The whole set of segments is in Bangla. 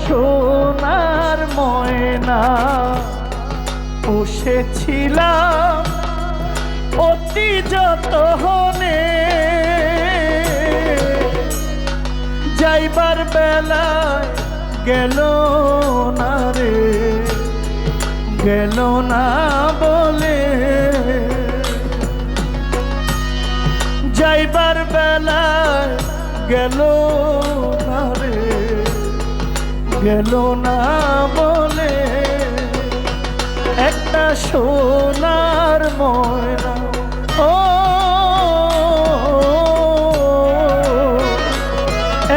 সোনার ময়না পুষেছিলাম অতি যতনে। যাইবার বেলায় গেল না রে, গেল না বলে। যাইবার বেলায় গেল গেল না বলে, একটা সোনার ময়না। ও,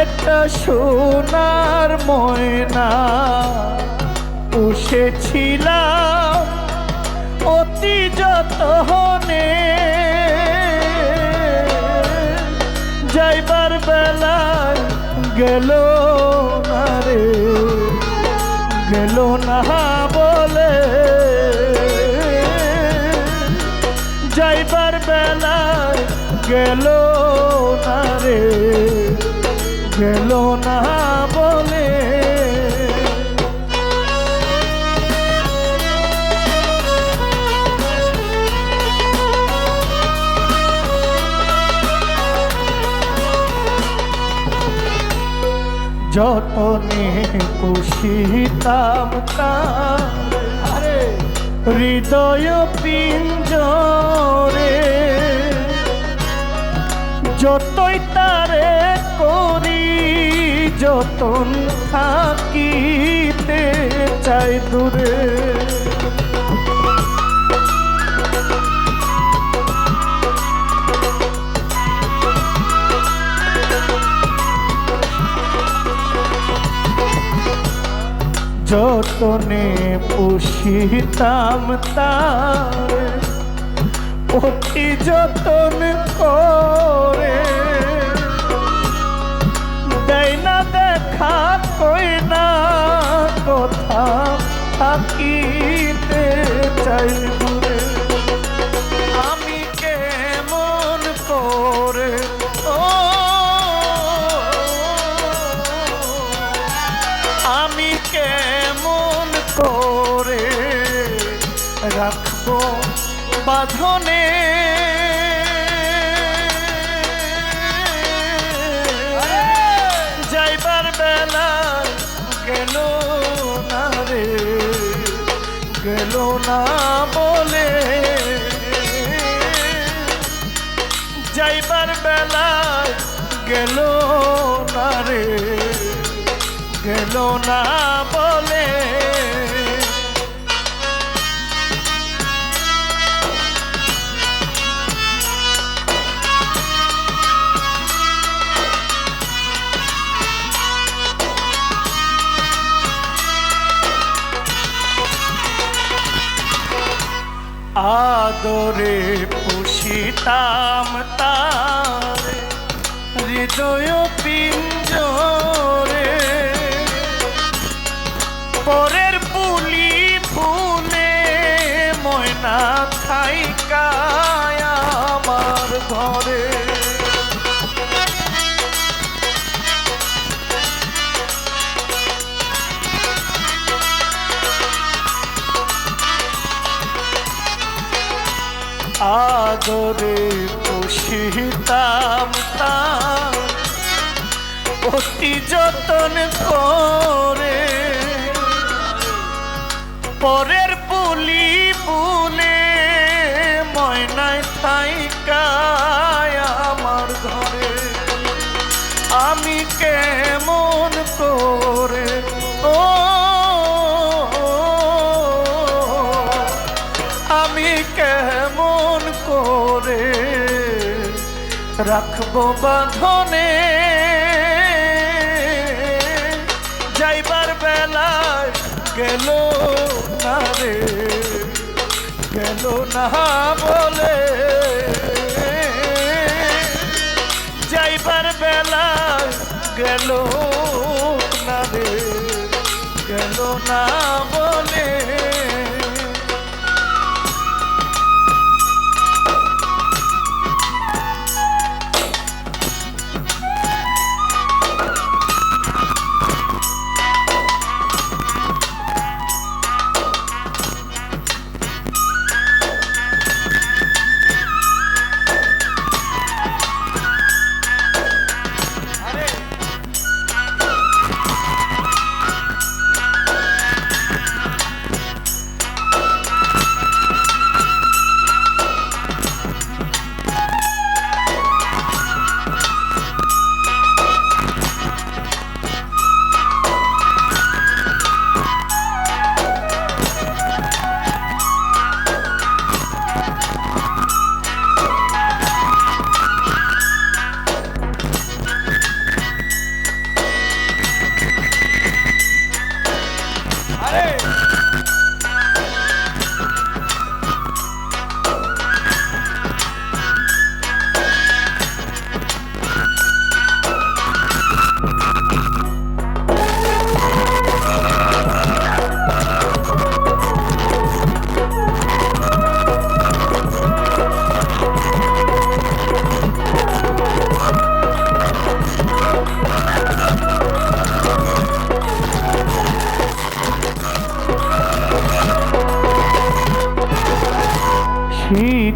একটা সোনার ময়না পুষেছিলাম অতি যতনে। যাইবার বেলায় গেল না রে? গেল না বলে। যাইবার বেলায় গেল না রে? গেল না যতনে পুষিতাম তারে হৃদয় পিঞ্জরে যতই তারে করি যতন থাকিতে চাই দূরে। যতনে পুষিতাম তার, অতি যতন করে। দেয় না দেখা, কই না কথা, থাকিতে চাই আমি কেমন করে? আমি করে রাখব বাঁধনে। যাইবার বেলা গেল না রে, গেল না বলে। যাইবার বেলা গেল না রে, গেল না বলে। আদরে পুষিতাম তার। হৃদয় পিঞ্জরে আদরে পুষিতাম তার অতি যতন করে পরের পুলি পুলে ময়নায় থাইকায় আমার ঘরে। আমি কেমন করে, ও, আমি কেমন করে রাখব বাঁধনে। যাইবার বেলায় গেল না রে, গেল না বলে। যাইবার বেলায় গেল না রে, গেল না বলে।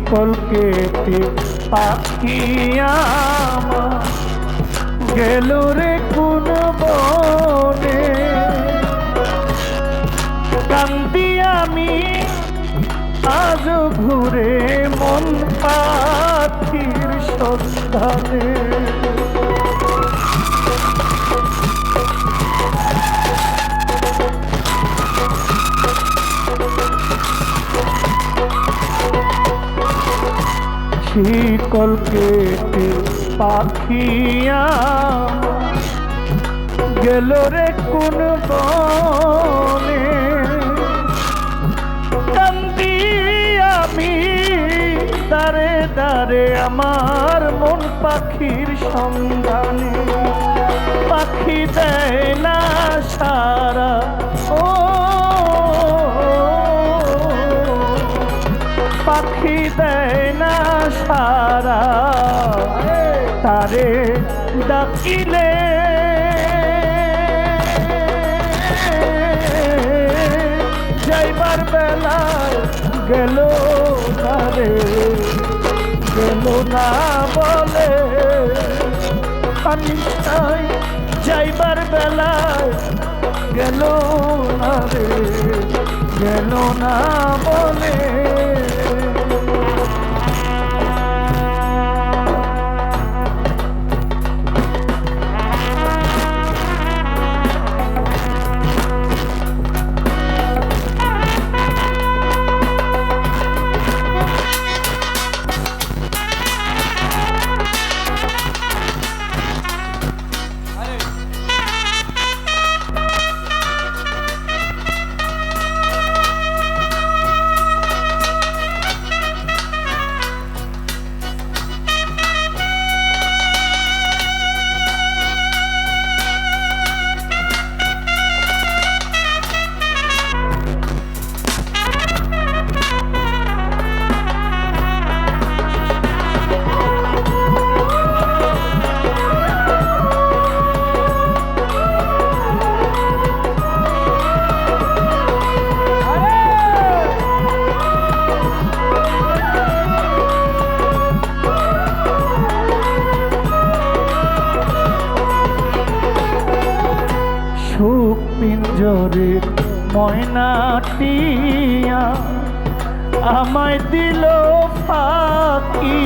শিকল কেটে পাখি আমার গেল রে কোন বনে। কান্দি আমি আজ ঘুরে শিকল কেটে পাখিয়া গেল রে কোন বনে। কান্দি আমি দারে দারে আমার মন পাখির সন্ধানে। পাখি দেয় না সারা ও পাখি দেয় না সারা। তারে ডাকিলে। যাইবার বেলায় গেল না রে, গেল না বলে। পানিটাই যাইবার বেলায় গেল না রে, গেল না বলে। সুখ পিঞ্জরে ময়নাটিয়া আমায় দিল ফাঁকি।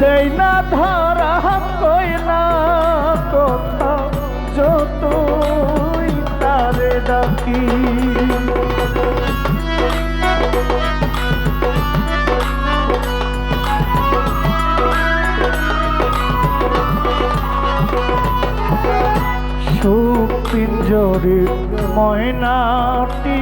দেই না ধরা কই না কথা যত তারে ডাকি। পিঞ্জরে ময়নাটি